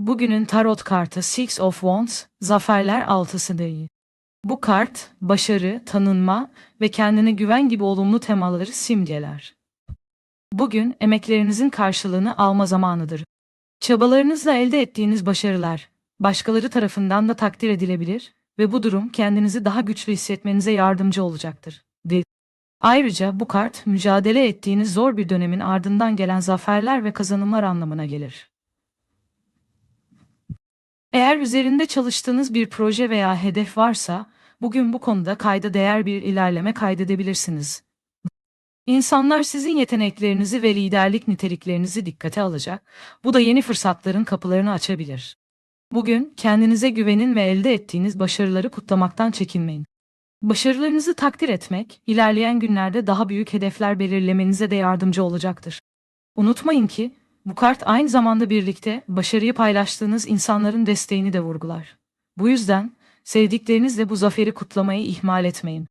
Bugünün tarot kartı Six of Wands, zaferler altısı değil. Bu kart, başarı, tanınma ve kendine güven gibi olumlu temaları simgeler. Bugün emeklerinizin karşılığını alma zamanıdır. Çabalarınızla elde ettiğiniz başarılar, başkaları tarafından da takdir edilebilir ve bu durum kendinizi daha güçlü hissetmenize yardımcı olacaktır. De- Ayrıca bu kart, mücadele ettiğiniz zor bir dönemin ardından gelen zaferler ve kazanımlar anlamına gelir. Eğer üzerinde çalıştığınız bir proje veya hedef varsa, bugün bu konuda kayda değer bir ilerleme kaydedebilirsiniz. İnsanlar sizin yeteneklerinizi ve liderlik niteliklerinizi dikkate alacak, bu da yeni fırsatların kapılarını açabilir. Bugün kendinize güvenin ve elde ettiğiniz başarıları kutlamaktan çekinmeyin. Başarılarınızı takdir etmek, ilerleyen günlerde daha büyük hedefler belirlemenize de yardımcı olacaktır. Unutmayın ki, bu kart aynı zamanda birlikte başarıyı paylaştığınız insanların desteğini de vurgular. Bu yüzden sevdiklerinizle bu zaferi kutlamayı ihmal etmeyin.